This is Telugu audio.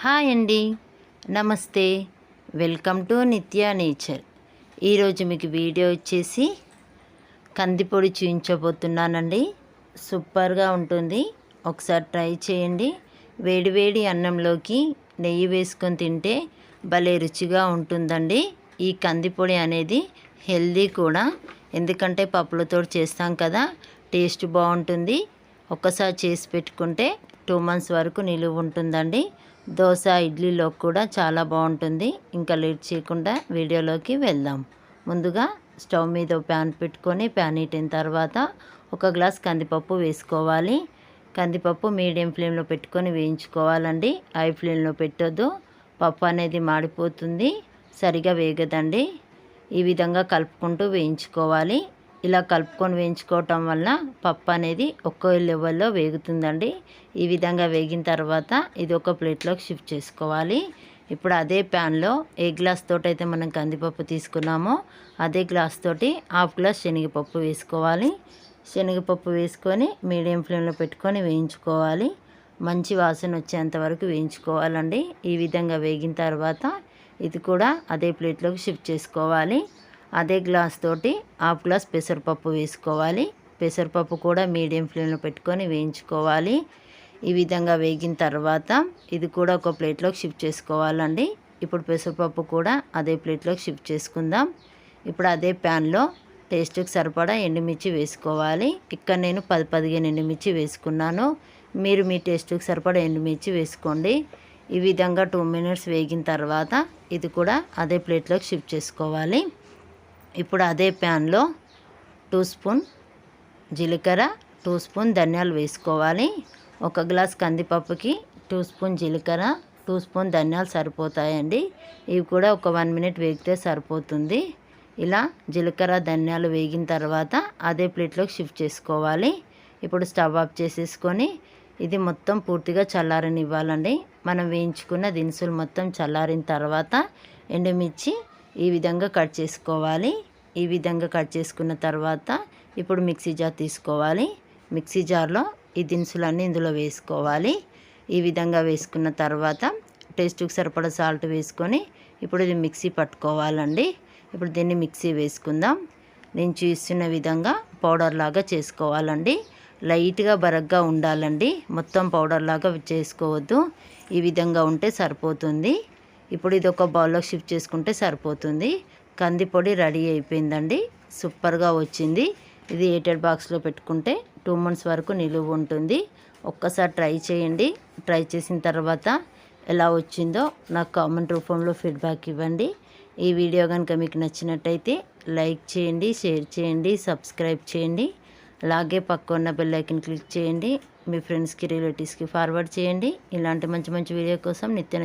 హాయ్ అండి. నమస్తే. Welcome to Nitya nature. ఈరోజు మీకు వీడియో వచ్చేసి కందిపొడి చూపించబోతున్నానండి సూపర్గా ఉంటుంది. ఒకసారి ట్రై చేయండి. వేడివేడి అన్నంలోకి నెయ్యి వేసుకొని తింటే భలే రుచిగా ఉంటుందండి. ఈ కందిపొడి అనేది హెల్దీ కూడా. ఎందుకంటే పప్పులతో చేస్తాం కదా. టేస్ట్ బాగుంటుంది. ఒక్కసారి చేసి పెట్టుకుంటే టూ మంత్స్ వరకు నిలువ ఉంటుందండి. దోశ ఇడ్లీలో కూడా చాలా బాగుంటుంది. ఇంకా లేట్ చేయకుండా వీడియోలోకి వెళ్దాం. ముందుగా స్టవ్ మీద ప్యాన్ పెట్టుకొని ప్యాన్ ఇట్టిన తర్వాత ఒక గ్లాస్ కందిపప్పు వేసుకోవాలి. కందిపప్పు మీడియం ఫ్లేమ్లో పెట్టుకొని వేయించుకోవాలండి. హై ఫ్లేమ్లో పెట్టొద్దు. పప్పు అనేది మాడిపోతుంది. సరిగా వేగదండి. ఈ విధంగా కలుపుకుంటూ వేయించుకోవాలి. ఇలా కలుపుకొని వేయించుకోవటం వల్ల పప్పు అనేది ఒక్కో లెవెల్లో వేగుతుందండి. ఈ విధంగా వేగిన తర్వాత ఇది ఒక ప్లేట్లోకి షిఫ్ట్ చేసుకోవాలి. ఇప్పుడు అదే ప్యాన్లో ఏ గ్లాస్ తోటి అయితే మనం కందిపప్పు తీసుకున్నామో అదే గ్లాస్ తోటి హాఫ్ గ్లాస్ శనగపప్పు వేసుకోవాలి. శనగపప్పు వేసుకొని మీడియం ఫ్లేమ్లో పెట్టుకొని వేయించుకోవాలి. మంచి వాసన వచ్చేంత వరకు వేయించుకోవాలండి. ఈ విధంగా వేగిన తర్వాత ఇది కూడా అదే ప్లేట్లోకి షిఫ్ట్ చేసుకోవాలి. అదే గ్లాస్ తోటి హాఫ్ గ్లాస్ పెసరపప్పు వేసుకోవాలి. పెసరపప్పు కూడా మీడియం ఫ్లేమ్లో పెట్టుకొని వేయించుకోవాలి. ఈ విధంగా వేగిన తర్వాత ఇది కూడా ఒక ప్లేట్లోకి షిఫ్ట్ చేసుకోవాలండి. ఇప్పుడు పెసరపప్పు కూడా అదే ప్లేట్లోకి షిఫ్ట్ చేసుకుందాం. ఇప్పుడు అదే ప్యాన్లో టేస్ట్కి సరిపడా ఎండుమిర్చి వేసుకోవాలి. ఇక్కడ నేను పది పదిహేను ఎండుమిర్చి వేసుకున్నాను. మీరు మీ టేస్ట్కి సరిపడా ఎండుమిర్చి వేసుకోండి. ఈ విధంగా టూ మినిట్స్ వేగిన తర్వాత ఇది కూడా అదే ప్లేట్లోకి షిఫ్ట్ చేసుకోవాలి. ఇప్పుడు అదే ప్యాన్లో టూ స్పూన్ జీలకర్ర టూ స్పూన్ ధనియాలు వేసుకోవాలి. ఒక గ్లాస్ కందిపప్పుకి టూ స్పూన్ జీలకర్ర టూ స్పూన్ ధనియాలు సరిపోతాయండి. ఇవి కూడా ఒక వన్ మినిట్ వేగితే సరిపోతుంది. ఇలా జీలకర్ర ధనియాలు వేగిన తర్వాత అదే ప్లేట్లోకి షిఫ్ట్ చేసుకోవాలి. ఇప్పుడు స్టవ్ ఆఫ్ చేసేసుకొని ఇది మొత్తం పూర్తిగా చల్లారనివ్వాలండి. మనం వేయించుకున్న దినుసులు మొత్తం చల్లారిన తర్వాత ఎండుమిర్చి ఈ విధంగా కట్ చేసుకోవాలి. ఈ విధంగా కట్ చేసుకున్న తర్వాత ఇప్పుడు మిక్సీ జార్ తీసుకోవాలి. మిక్సీ జార్లో ఈ దినుసులన్నీ ఇందులో వేసుకోవాలి. ఈ విధంగా వేసుకున్న తర్వాత టేస్ట్కి సరిపడా సాల్ట్ వేసుకొని ఇప్పుడు ఇది మిక్సీ పట్టుకోవాలండి. ఇప్పుడు దీన్ని మిక్సీ వేసుకుందాం. నేను చూస్తున్న విధంగా పౌడర్ లాగా చేసుకోవాలండి. లైట్గా బరగ్గా ఉండాలండి. మొత్తం పౌడర్ లాగా చేసుకోవద్దు. ఈ విధంగా ఉంటే సరిపోతుంది. ఇప్పుడు ఇది ఒక బౌల్లో షిఫ్ట్ చేసుకుంటే సరిపోతుంది. కంది పొడి రెడీ అయిపోయిందండి. సూపర్గా వచ్చింది. ఇది ఎయిటెడ్ బాక్స్లో పెట్టుకుంటే టూ మంత్స్ వరకు నిలువ ఉంటుంది. ఒక్కసారి ట్రై చేయండి. ట్రై చేసిన తర్వాత ఎలా వచ్చిందో నాకు కామెంట్ రూపంలో ఫీడ్బ్యాక్ ఇవ్వండి. ఈ వీడియో కనుక మీకు నచ్చినట్టయితే లైక్ చేయండి షేర్ చేయండి సబ్స్క్రైబ్ చేయండి. అలాగే పక్క ఉన్న బెల్ క్లిక్ చేయండి. మీ ఫ్రెండ్స్కి రిలేటివ్స్కి ఫార్వర్డ్ చేయండి. ఇలాంటి మంచి మంచి వీడియో కోసం నిత్య